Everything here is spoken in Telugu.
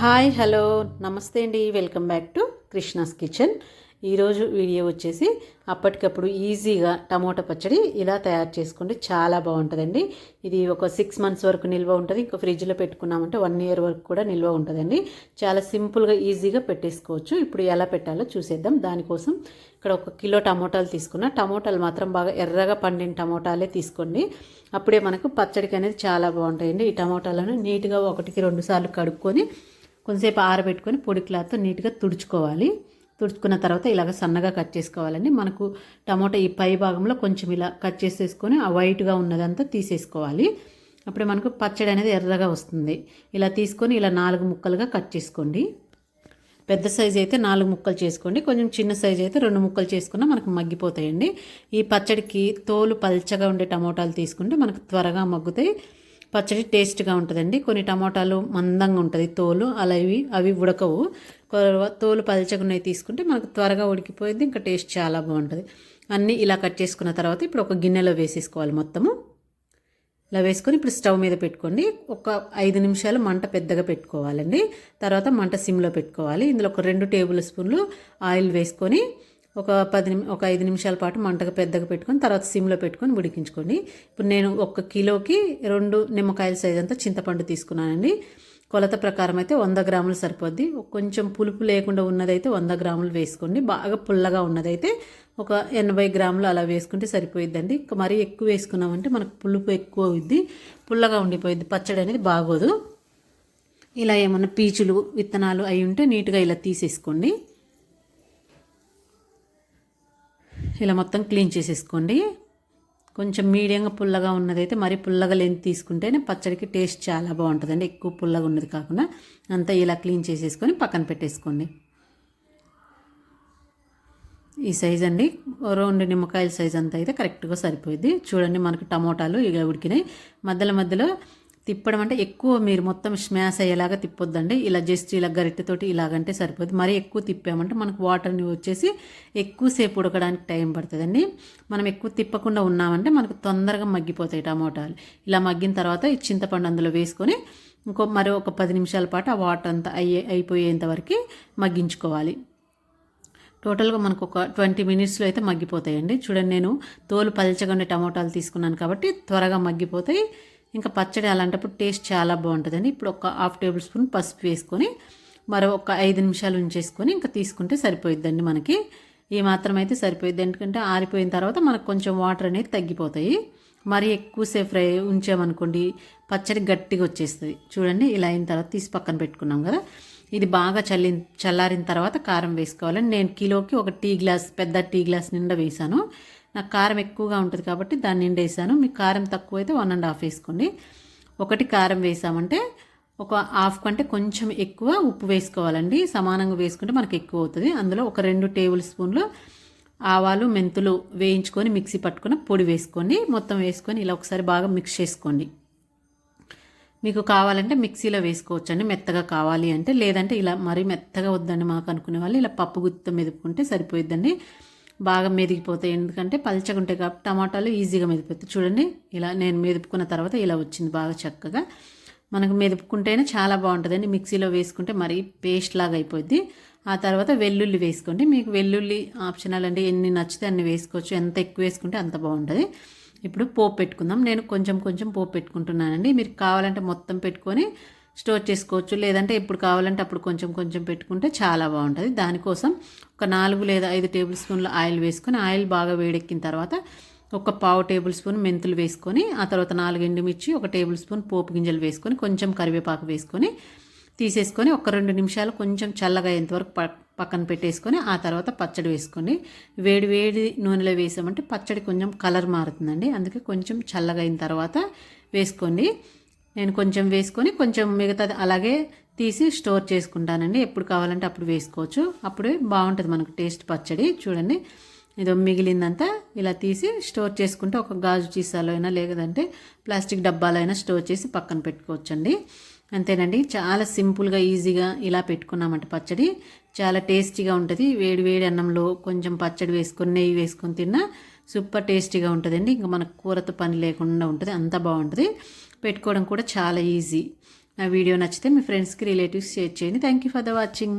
హాయ్ హలో నమస్తే అండి. Welcome back to Krishna's kitchen. ఈరోజు వీడియో వచ్చేసి అప్పటికప్పుడు ఈజీగా టమోటా పచ్చడి ఇలా తయారు చేసుకోండి చాలా బాగుంటుందండి. ఇది ఒక సిక్స్ మంత్స్ వరకు నిల్వ ఉంటుంది. ఇంకా ఫ్రిడ్జ్లో పెట్టుకున్నామంటే వన్ ఇయర్ వరకు కూడా నిల్వ ఉంటుందండి. చాలా సింపుల్గా ఈజీగా పెట్టేసుకోవచ్చు. ఇప్పుడు ఎలా పెట్టాలో చూసేద్దాం. దానికోసం ఇక్కడ ఒక కిలో టమోటాలు తీసుకున్న. టమోటాలు మాత్రం బాగా ఎర్రగా పండిన టమోటాలే తీసుకోండి. అప్పుడే మనకు పచ్చడికి అనేది చాలా బాగుంటాయండి. ఈ టమోటాలను నీట్గా ఒకటికి రెండు సార్లు కడుక్కొని కొంతసేపు ఆరబెట్టుకొని పొడి క్లాత్తో నీట్గా తుడుచుకోవాలి. తుడుచుకున్న తర్వాత ఇలాగ సన్నగా కట్ చేసుకోవాలండి. మనకు టమోటా ఈ పై భాగంలో కొంచెం ఇలా కట్ చేసేసుకొని ఆ వైట్గా ఉన్నదంతా తీసేసుకోవాలి. అప్పుడే మనకు పచ్చడి అనేది ఎర్రగా వస్తుంది. ఇలా తీసుకొని ఇలా నాలుగు ముక్కలుగా కట్ చేసుకోండి. పెద్ద సైజు అయితే నాలుగు ముక్కలు చేసుకోండి. కొంచెం చిన్న సైజు అయితే రెండు ముక్కలు చేసుకున్నా మనకు మగ్గిపోతాయండి. ఈ పచ్చడికి తోలు పల్చగా ఉండే టమోటాలు తీసుకుంటే మనకు త్వరగా మగ్గుతాయి. పచ్చడి టేస్ట్గా ఉంటుందండి. కొన్ని టమోటాలు మందంగా ఉంటుంది. తోలు అలా ఇవి అవి ఉడకవు. తోలు పలచగున్నవి తీసుకుంటే మనకు త్వరగా ఉడికిపోయింది ఇంకా టేస్ట్ చాలా బాగుంటుంది. అన్నీ ఇలా కట్ చేసుకున్న తర్వాత ఇప్పుడు ఒక గిన్నెలో వేసేసుకోవాలి మొత్తము. ఇలా వేసుకొని ఇప్పుడు స్టవ్ మీద పెట్టుకోండి. ఒక ఐదు నిమిషాలు మంట పెద్దగా పెట్టుకోవాలండి. తర్వాత మంట సిమ్లో పెట్టుకోవాలి. ఇందులో ఒక రెండు టేబుల్ స్పూన్లు ఆయిల్ వేసుకొని ఒక పది నిమి ఒక ఐదు నిమిషాల పాటు మంటగా పెద్దగా పెట్టుకొని తర్వాత సిమ్లో పెట్టుకొని ఉడికించుకోండి. ఇప్పుడు నేను ఒక కిలోకి రెండు నిమ్మకాయల సైజ్ అంతా చింతపండు తీసుకున్నానండి. కొలత ప్రకారం అయితే వంద గ్రాములు సరిపోద్ది. కొంచెం పులుపు లేకుండా ఉన్నదైతే వంద గ్రాములు వేసుకోండి. బాగా పుల్లగా ఉన్నదైతే ఒక ఎనభై గ్రాములు అలా వేసుకుంటే సరిపోయిద్దండి. మరీ ఎక్కువ వేసుకున్నామంటే మనకు పులుపు ఎక్కువ అవుద్ది. పుల్లగా ఉండిపోయింది పచ్చడి అనేది బాగోదు. ఇలా ఏమన్నా పీచులు విత్తనాలు అవి ఉంటే నీట్గా ఇలా తీసేసుకోండి. ఇలా మొత్తం క్లీన్ చేసేసుకోండి. కొంచెం మీడియంగా పుల్లగా ఉన్నదైతే మరి పుల్లగా లేని తీసుకుంటేనే పచ్చడికి టేస్ట్ చాలా బాగుంటుందండి. ఎక్కువ పుల్లగా ఉన్నది కాకుండా అంతా ఇలా క్లీన్ చేసేసుకొని పక్కన పెట్టేసుకోండి. ఈ సైజ్ అండి. రెండు నిమ్మకాయల సైజ్ అంతా అయితే కరెక్ట్గా సరిపోయింది చూడండి మనకు టమోటాలు ఇక ఉడికినాయి. మధ్యలో మధ్యలో తిప్పడం అంటే ఎక్కువ మీరు మొత్తం స్మాష్ అయ్యేలాగా తిప్పొద్దండి. ఇలా జస్ట్ ఇలా గరిటెతోటి ఇలాగంటే సరిపోద్ది మరీ ఎక్కువ తిప్పామంటే మనకు వాటర్ని వచ్చేసి ఎక్కువసేపు ఉడకడానికి టైం పడుతుందండి. మనం ఎక్కువ తిప్పకుండా ఉన్నామంటే మనకు తొందరగా మగ్గిపోతాయి టమోటాలు. ఇలా మగ్గిన తర్వాత ఈ చింతపండు అందులో వేసుకొని ఇంకో మరో ఒక పది నిమిషాల పాటు ఆ వాటర్ అంతా అయ్యే అయిపోయేంత వరకు మగ్గించుకోవాలి. టోటల్గా మనకు ఒక ట్వంటీ మినిట్స్లో అయితే మగ్గిపోతాయండి. చూడండి నేను తోలు పల్చగా ఉండే టమోటాలు తీసుకున్నాను కాబట్టి త్వరగా మగ్గిపోతాయి. ఇంకా పచ్చడి అలాంటప్పుడు టేస్ట్ చాలా బాగుంటుందండి. ఇప్పుడు ఒక హాఫ్ టేబుల్ స్పూన్ పసుపు వేసుకొని మరో ఒక ఐదు నిమిషాలు ఉంచేసుకొని ఇంకా తీసుకుంటే సరిపోయిద్దండి మనకి. ఈ మాత్రం అయితే సరిపోయిద్ది. ఎందుకంటే ఆరిపోయిన తర్వాత మనకు కొంచెం వాటర్ అనేది తగ్గిపోతాయి. మరి ఎక్కువసేపు ఫ్రై ఉంచామనుకోండి పచ్చడి గట్టిగా వచ్చేస్తుంది. చూడండి ఇలా అయిన తర్వాత తీసి పక్కన పెట్టుకున్నాం కదా. ఇది బాగా చల్లి చల్లారిన తర్వాత కారం వేసుకోవాలని నేను కిలోకి ఒక టీ గ్లాస్ పెద్ద టీ గ్లాస్ నిండా వేసాను. నాకు కారం ఎక్కువగా ఉంటుంది కాబట్టి దాన్ని నిండా వేసాను మీకు కారం తక్కువ అయితే వన్ అండ్ హాఫ్ వేసుకోండి. ఒకటి కారం వేసామంటే ఒక హాఫ్ కంటే కొంచెం ఎక్కువ ఉప్పు వేసుకోవాలండి. సమానంగా వేసుకుంటే మనకు ఎక్కువ అవుతుంది. అందులో ఒక రెండు టేబుల్ స్పూన్లు ఆవాలు మెంతులు వేయించుకొని మిక్సీ పట్టుకుని పొడి వేసుకోండి. మొత్తం వేసుకొని ఇలా ఒకసారి బాగా మిక్స్ చేసుకోండి. మీకు కావాలంటే మిక్సీలో వేసుకోవచ్చండి. మెత్తగా కావాలి అంటే లేదంటే ఇలా మరీ మెత్తగా వద్దండి మాకు అనుకునే వాళ్ళు. ఇలా పప్పు గుత్త మెదుపుకుంటే సరిపోయిద్దండి. బాగా మెదిగిపోతాయి. ఎందుకంటే పల్చగా ఉంటాయి కాబట్టి టమాటాలు ఈజీగా మెదిపోతాయి చూడండి ఇలా నేను మెదుపుకున్న తర్వాత ఇలా వచ్చింది బాగా చక్కగా. మనకు మెదుపుకుంటేనే చాలా బాగుంటుందండి. మిక్సీలో వేసుకుంటే మరీ పేస్ట్ లాగా అయిపోద్ది. ఆ తర్వాత వెల్లుల్లి వేసుకోండి. మీకు వెల్లుల్లి ఆప్షనల్ అండి ఎన్ని నచ్చితే అన్ని వేసుకోవచ్చు. ఎంత ఎక్కువ వేసుకుంటే అంత బాగుంటుంది. ఇప్పుడు పోపు పెట్టుకుందాం. నేను కొంచెం కొంచెం పోపు పెట్టుకుంటున్నానండి. మీరు కావాలంటే మొత్తం పెట్టుకొని స్టోర్ చేసుకోవచ్చు. లేదంటే ఎప్పుడు కావాలంటే అప్పుడు కొంచెం కొంచెం పెట్టుకుంటే చాలా బాగుంటుంది. దానికోసం ఒక నాలుగు లేదా ఐదు టేబుల్ స్పూన్ల ఆయిల్ వేసుకొని ఆయిల్ బాగా వేడెక్కిన తర్వాత ఒక పావు టేబుల్ స్పూన్ మెంతులు వేసుకొని ఆ తర్వాత నాలుగు ఎండుమిర్చి ఒక టేబుల్ స్పూన్ పోపు గింజలు వేసుకొని కొంచెం కరివేపాకు వేసుకొని తీసేసుకొని ఒక రెండు నిమిషాలు కొంచెం చల్లగా అయ్యేంతవరకు పక్కన పెట్టేసుకొని ఆ తర్వాత పచ్చడి వేసుకోండి. వేడి వేడి నూనెలో వేసామంటే పచ్చడి కొంచెం కలర్ మారుతుందండి. అందుకే కొంచెం చల్లగా అయిన తర్వాత వేసుకోండి. నేను కొంచెం వేసుకొని కొంచెం మిగతాది అలాగే తీసి స్టోర్ చేసుకుంటానండి. ఎప్పుడు కావాలంటే అప్పుడు వేసుకోవచ్చు. అప్పుడే బాగుంటుంది మనకు టేస్ట్ పచ్చడి. చూడండి. ఏదో మిగిలిందంతా ఇలా తీసి స్టోర్ చేసుకుంటే ఒక గాజు చీసాలో అయినా లేదంటే ప్లాస్టిక్ డబ్బాలో అయినా స్టోర్ చేసి పక్కన పెట్టుకోవచ్చండి. అంతేనండి. చాలా సింపుల్గా ఈజీగా ఇలా పెట్టుకున్నామంటే పచ్చడి. చాలా టేస్టీగా ఉంటుంది. వేడి వేడి అన్నంలో కొంచెం పచ్చడి వేసుకొని నెయ్యి వేసుకొని తిన్నా సూపర్ టేస్టీగా ఉంటుందండి. ఇంకా మనకు కూరతో పని లేకుండా ఉంటుంది. అంత బాగుంటుంది. పెట్టుకోవడం కూడా చాలా ఈజీ. నా వీడియో నచ్చితే మీ ఫ్రెండ్స్కి రిలేటివ్స్ షేర్ చేయండి. Thank you for the watching